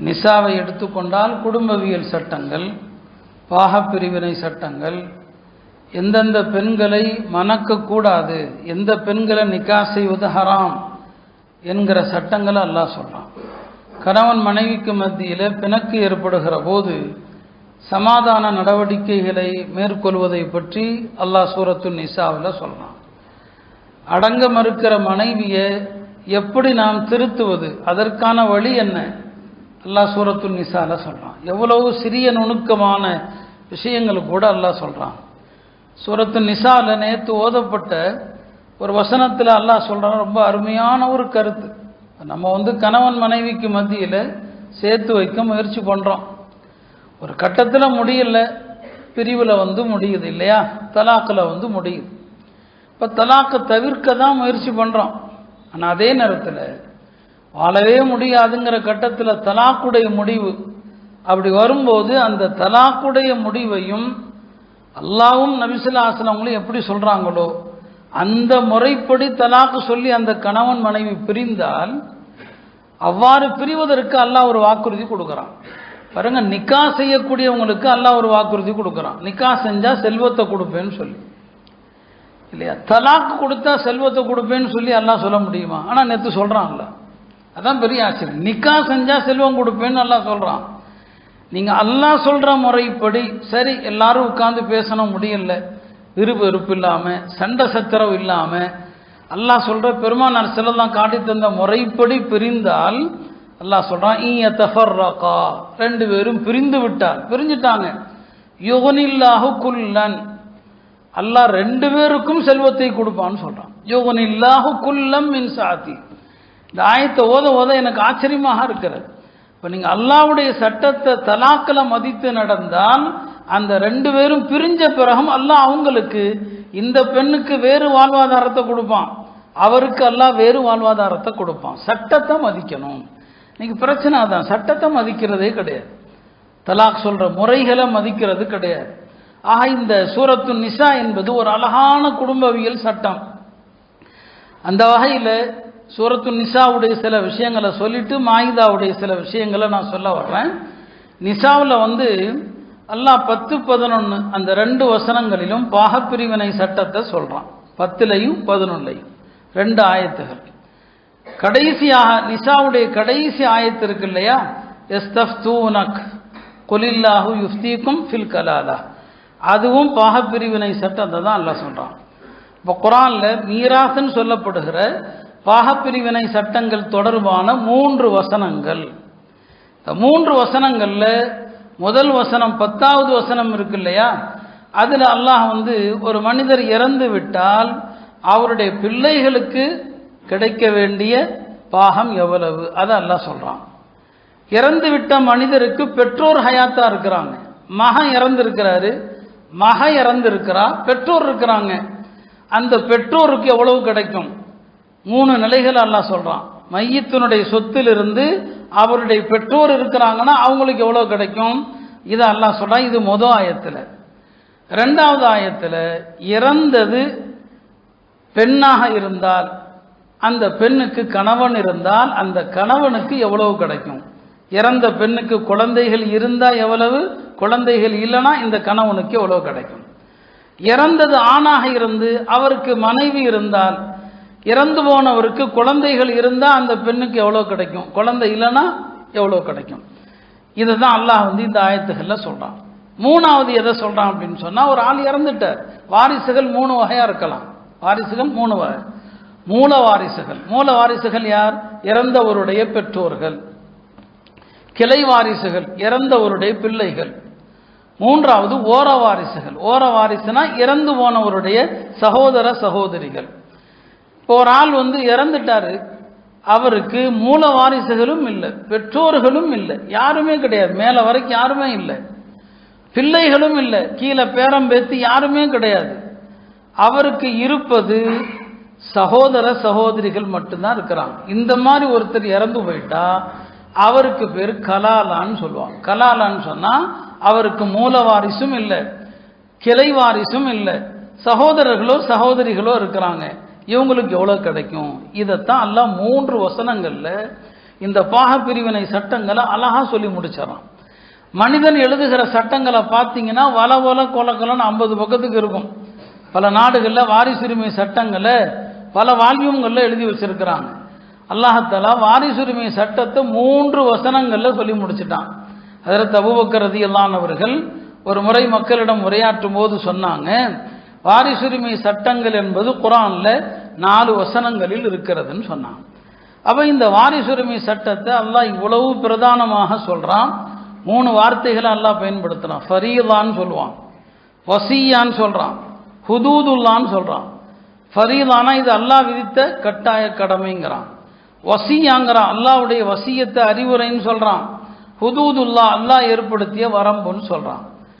நிசாவை எடுத்துக்கொண்டால் குடும்பவியல் சட்டங்கள் பாகப்பிரிவினை சட்டங்கள் எந்தெந்த பெண்களை மணக்கக்கூடாது எந்த பெண்களை நிக்கா செய்வது ஹராம் என்கிற சட்டங்களை அல்லாஹ் சொல்கிறான் கணவன் மனைவிக்கு மத்தியில் பிணக்கு ஏற்படுகிற போது சமாதான நடவடிக்கைகளை மேற்கொள்வதை பற்றி அல்லாஹ் சூரத்து நிசாவில் சொல்கிறான் அடங்க மறுக்கிற மனைவியை எப்படி நாம் திருத்துவது? அதற்கான வழி என்ன? அல்லாஹ் சூரத்து நிசால சொல்கிறான் எவ்வளவு சிறிய நுணுக்கமான விஷயங்கள் கூட அல்லாஹ் சொல்கிறான் சூரத்து நிசால நேற்று ஓதப்பட்ட ஒரு வசனத்தில் அல்லாஹ் சொல்கிறான் ரொம்ப அருமையான ஒரு கருத்து. நம்ம வந்து கணவன் மனைவிக்கு மத்தியில் சேர்த்து வைக்க முயற்சி பண்ணுறோம் ஒரு கட்டத்தில் முடியல பிரிவில் வந்து முடியுது இல்லையா? தலாக்கில் வந்து முடியுது. இப்போ தலாக்கை தவிர்க்க தான் முயற்சி பண்ணுறோம் ஆனால் அதே நேரத்தில் வாழவே முடியாதுங்கிற கட்டத்தில் தலாக்குடைய முடிவு. அப்படி வரும்போது அந்த தலாக்குடைய முடிவையும் அல்லாவும் நபிசுல்லா ஆசனங்களும் எப்படி சொல்கிறாங்களோ அந்த முறைப்படி தலாக்கு சொல்லி அந்த கணவன் மனைவி பிரிந்தால் அவ்வாறு பிரிவதற்கு அல்லாஹ் ஒரு வாக்குறுதி கொடுக்குறான். பாருங்க நிக்கா செய்யக்கூடியவங்களுக்கு அல்லாஹ் ஒரு வாக்குறுதி கொடுக்குறான். நிக்கா செஞ்சால் செல்வத்தை கொடுப்பேன்னு சொல்லி. இல்லையா? தலாக்கு கொடுத்தா செல்வத்தை கொடுப்பேன்னு சொல்லி எல்லாம் சொல்ல முடியுமா? ஆனால் நேற்று சொல்கிறான்ல அதான் பெரிய ஆச்சரியம். நிக்கா செஞ்சால் செல்வம் கொடுப்பேன்னு நல்லா சொல்கிறான் நீங்கள் அல்லாஹ் சொல்கிற முறைப்படி சரி எல்லாரும் உட்காந்து பேசணும் முடியல. விருப்பு வெறுப்பு இல்லாமல் சண்டை சத்திரம் இல்லாமல் அல்லாஹ் சொல்கிற பெருமானார் செல்லாம் காட்டி தந்த முறைப்படி பிரிந்தால் அல்லாஹ் சொல்கிறான் ஈய தஃபர்ரகா ரெண்டு பேரும் பிரிந்து விட்டார். பிரிஞ்சுட்டாங்க. யுகனில்லாஹு குல்லன். அல்லாஹ் ரெண்டு பேருக்கும் செல்வத்தை கொடுப்பான்னு சொல்கிறான் யோகன் இல்லாஹு குல்லம் மின் சாத்தி. இந்த ஆயத்தை ஓத ஓத எனக்கு ஆச்சரியமாக இருக்கிறது. இப்போ நீங்கள் அல்லாவுடைய சட்டத்தை தலாக்கில் மதித்து நடந்தால் அந்த ரெண்டு பேரும் பிரிஞ்ச பிறகும் அல்லாஹ் அவங்களுக்கு இந்த பெண்ணுக்கு வேறு வாழ்வாதாரத்தை கொடுப்பான். அவருக்கு அல்லாஹ் வேறு வாழ்வாதாரத்தை கொடுப்பான். சட்டத்தை மதிக்கணும். இன்னைக்கு பிரச்சனை அதான். சட்டத்தை மதிக்கிறதே கிடையாது. தலாக் சொல்கிற முறைகளை மதிக்கிறது கிடையாது. ஆக இந்த சூரத்து நிசா என்பது ஒரு அழகான குடும்பவியல் சட்டம். அந்த வகையில் சூரத்து நிசாவுடைய சில விஷயங்களை சொல்லிட்டு மாயிதாவுடைய சில விஷயங்களை நான் சொல்ல வர்றேன். நிசாவில் வந்து அல்லாஹ் பத்து பதினொன்று அந்த ரெண்டு வசனங்களிலும் பாகப்பிரிவினை சட்டத்தை சொல்கிறான் பத்துலையும் பதினொன்றையும் ரெண்டு ஆயத்துகள். கடைசியாக நிசாவுடைய கடைசி ஆயத்து இருக்கு இல்லையா? எஸ்தஃப்தூனக் கொலில்லாஹு யுஃப்தீக்கும் ஃபில் கலாலா. அதுவும் பாகப்பிரிவினை சட்டத்தை தான் அல்ல சொல்கிறான் இப்போ குரானில் மீராசுன்னு சொல்லப்படுகிற பாகப்பிரிவினை சட்டங்கள் தொடர்பான மூன்று வசனங்கள். மூன்று வசனங்களில் முதல் வசனம் பத்தாவது வசனம் இருக்கு இல்லையா? அதில் அல்லாஹ் வந்து ஒரு மனிதர் இறந்து விட்டால் அவருடைய பிள்ளைகளுக்கு கிடைக்க வேண்டிய பாகம் எவ்வளவு? அதை அல்லாஹ் சொல்கிறான் இறந்து விட்ட மனிதருக்கு பெற்றோர் ஹயாத்தாக இருக்கிறாங்க. மகன் இறந்துருக்கிறாரு மக இறந்துருக்கிறா பெற்றோர் இருக்கிறாங்க. அந்த பெற்றோருக்கு எவ்வளவு கிடைக்கும்? மூணு நிலைகள் எல்லாம் சொல்கிறான் மையத்தினுடைய சொத்திலிருந்து அவருடைய பெற்றோர் இருக்கிறாங்கன்னா அவங்களுக்கு எவ்வளோ கிடைக்கும்? இதை எல்லாம் சொல்கிறான் இது மொதல் ஆயத்தில். ரெண்டாவது ஆயத்தில் இறந்தது பெண்ணாக இருந்தால் அந்த பெண்ணுக்கு கணவன் இருந்தால் அந்த கணவனுக்கு எவ்வளவு கிடைக்கும்? இறந்த பெண்ணுக்கு குழந்தைகள் இருந்தால் எவ்வளவு? குழந்தைகள் இல்லைன்னா இந்த கணவனுக்கு எவ்வளவு கிடைக்கும்? இறந்தது ஆணாக இருந்து அவருக்கு மனைவி இருந்தால் இறந்து போனவருக்கு குழந்தைகள் இருந்தால் அந்த பெண்ணுக்கு எவ்வளோ கிடைக்கும்? குழந்தை இல்லைன்னா எவ்வளோ கிடைக்கும்? இதுதான் அல்லாஹ் வந்து இந்த ஆயத்துகளில் சொல்கிறான் மூணாவது எதை சொல்கிறான் அப்படின்னு சொன்னால் ஒரு ஆள் இறந்துட்டார். வாரிசுகள் மூணு வகையாக இருக்கலாம். வாரிசுகள் மூணு வகை. மூல வாரிசுகள். மூல வாரிசுகள் யார்? இறந்தவருடைய பெற்றோர்கள். கிளை வாரிசுகள் இறந்தவருடைய பிள்ளைகள். மூன்றாவது ஓர வாரிசுகள். ஓர வாரிசுனா இறந்து போனவருடைய சகோதர சகோதரிகள். இப்போ ஒரு ஆள் வந்து இறந்துட்டாரு. அவருக்கு மூல வாரிசுகளும் இல்லை. பெற்றோர்களும் இல்லை. யாருமே கிடையாது. மேலே வரைக்கும் யாருமே இல்லை. பிள்ளைகளும் இல்லை. கீழே பேரம்பேத்து யாருமே கிடையாது. அவருக்கு இருப்பது சகோதர சகோதரிகள் மட்டும்தான் இருக்கிறாங்க. இந்த மாதிரி ஒருத்தர் இறந்து போயிட்டா அவருக்கு பேர் கலாலான்னு சொல்லுவாங்க. கலாலான்னு சொன்னால் அவருக்கு மூல வாரிசும் இல்லை. கிளை வாரிசும் இல்லை. சகோதரர்களோ சகோதரிகளோ இருக்கிறாங்க. இவங்களுக்கு எவ்வளோ கிடைக்கும்? இதைத்தான் எல்லாம் மூன்று வசனங்களில் இந்த பாக பிரிவினை சட்டங்களை அழகா சொல்லி முடிச்சிடறான். மனிதன் எழுதுகிற சட்டங்களை பார்த்தீங்கன்னா வல வல கொலக்கலன்னு ஐம்பது பக்கத்துக்கு இருக்கும். பல நாடுகளில் வாரிசுரிமை சட்டங்களை பல வால்யூம்களில் எழுதி வச்சிருக்கிறாங்க. அல்லாஹத்தாலா வாரிசுரிமை சட்டத்தை மூன்று வசனங்களில் சொல்லி முடிச்சிட்டான். அதில் தபுபக்கரதி ரதியல்லான் ஒரு முறை மக்களிடம் உரையாற்றும் போது சொன்னாங்க வாரிசுரிமை சட்டங்கள் என்பது குரான்ல நாலு வசனங்களில் இருக்கிறதுன்னு சொன்னான் அப்ப இந்த வாரிசுரிமை சட்டத்தை அல்லாஹ் இவ்வளவு பிரதானமாக சொல்றான். மூணு வார்த்தைகளை அல்லாஹ் பயன்படுத்துறான். ஃபரீதான்னு சொல்லுவான். வசியான்னு சொல்றான். ஹுதூதுல்லான்னு சொல்றான். ஃபரீதானா இது அல்லாஹ் விதித்த கட்டாய கடமைங்கிறான். வசியாங்கிறான். அல்லாஹ்வுடைய வசியத்தை அறிவுரைன்னு சொல்றான். ஹுதூதுல்லா அல்லாஹ் ஏற்படுத்திய வரம்புன்னு சொல்றான்.